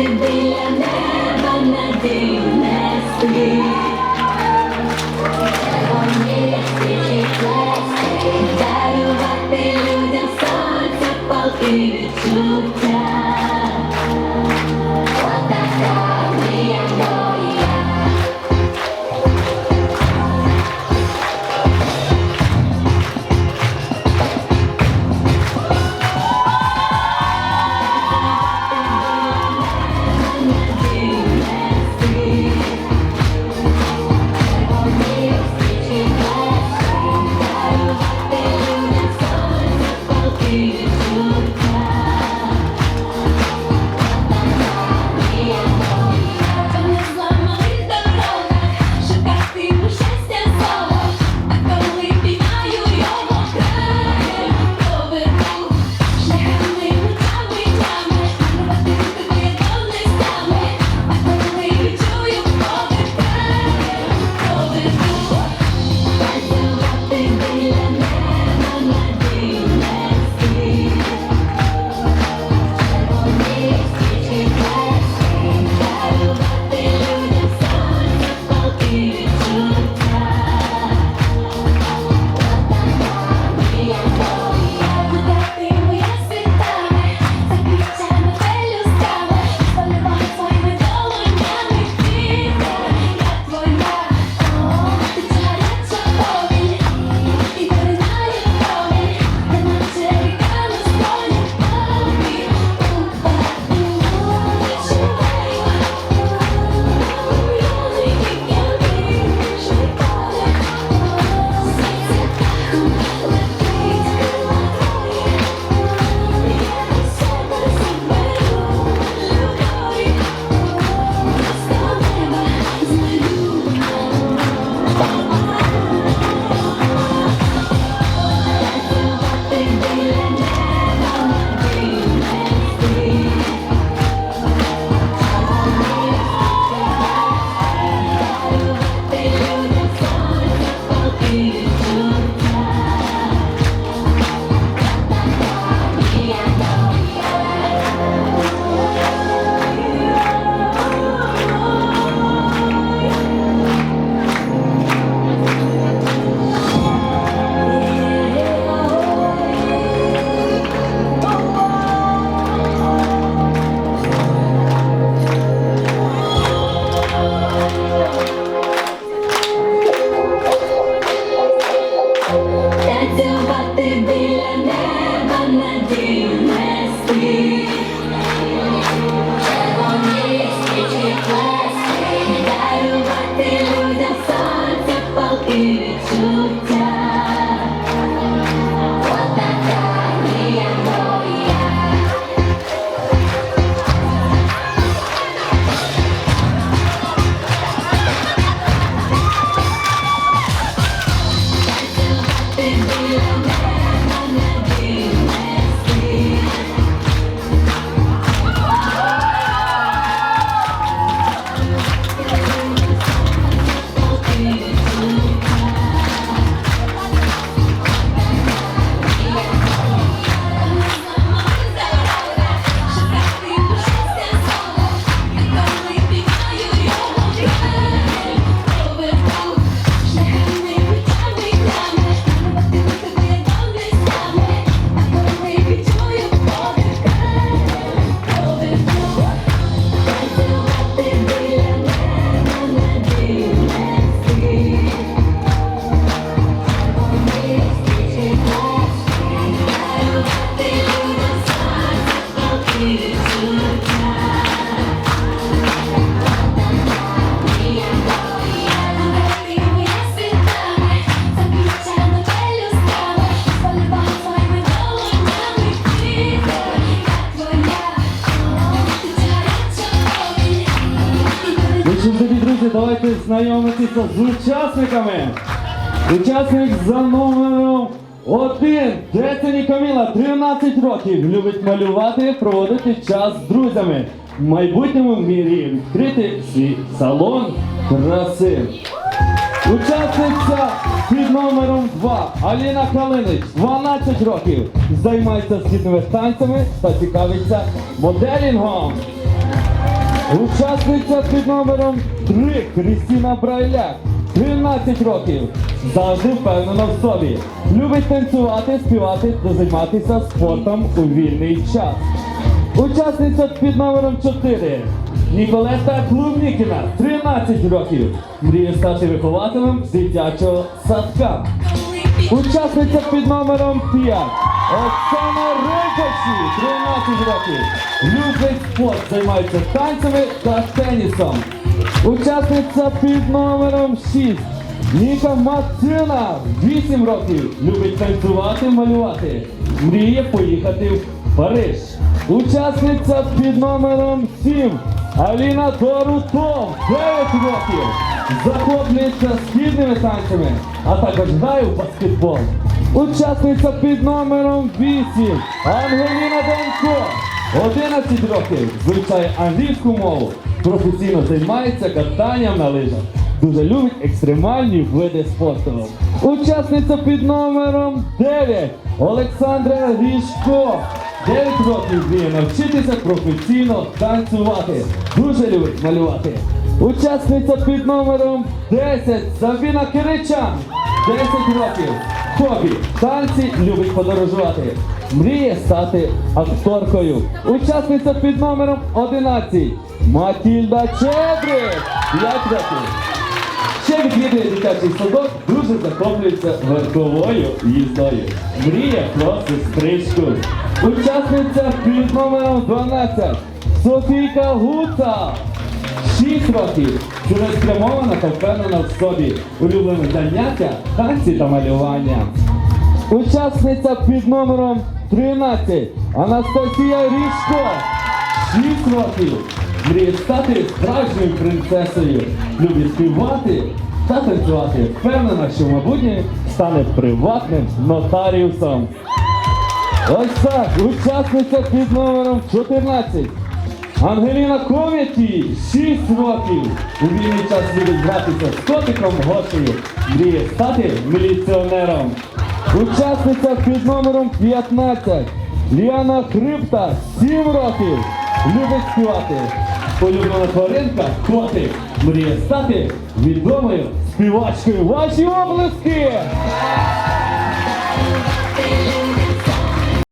Сонце біля на дивне спить. Вони дарувати людям сонця, палки відчуття. Отже, дорогі друзі, давайте знайомитися з учасниками. Учасник за номером 1. Децені Каміла, 13 років. Любить малювати, проводити час з друзями. В майбутньому мірі відкрити свій салон краси. Учасниця під номером 2 Аліна Калинич, 12 років. Займається східними танцями та цікавиться моделінгом. Учасниця під номером 3 Крістіна Брайляк. 13 років. Завжди впевнена в собі. Любить танцювати, співати та займатися спортом у вільний час. Учасниця під номером 4 Ніколета Клубнікіна, 13 років. Мріє стати вихователем дитячого садка. Учасниця під номером 5 Оксана Рейкоші, 13 років. Любить спорт, займається танцями та тенісом. Учасниця під номером 6 Ніка Мартина, 8 років. Любить танцювати, малювати. Мріє поїхати в Париж. Учасниця під номером 7 Аліна Дорутов, 9 років. Захоплюється східними танцями, а також грає в баскетбол. Учасниця під номером 8 Ангеліна Денко, 11 років. Вивчає англійську мову, професійно займається катанням на лижах. Дуже любить екстремальні види спорту. Учасниця під номером 9 Олександра Ріжко. 9 років вміє навчитися професійно танцювати. Дуже любить малювати. Учасниця під номером 10 Сабіна Киричан. 10 років. Хобі. Танці любить подорожувати. Мріє стати акторкою. Учасниця під номером 11 Матільда Чебрик. 5 років. Ще відвідує дитячий садок, дуже захоплюється верховою їздою. Мріє про сестричку. Учасниця під номером 12 Софійка Гуца. 6 років. Цілеспрямована та впевнена в собі. Улюблене заняття, танці та малювання. Учасниця під номером 13 Анастасія Ріжко. 6 років. Мріє стати справжньою принцесою. Любить співати та танцювати. Впевнена, що в майбутнє стане приватним нотаріусом. Ось так, учасниця під номером 14. Ангеліна Ком'яті, 6 років. У вільний час любить гратися з котиком Гошею. Мріє стати міліціонером. Учасниця під номером 15. Ліана Хрипта, 7 років. Любить співати. Улюблена тваринка котик. Мріє стати відомою співачкою. Ваші облиски!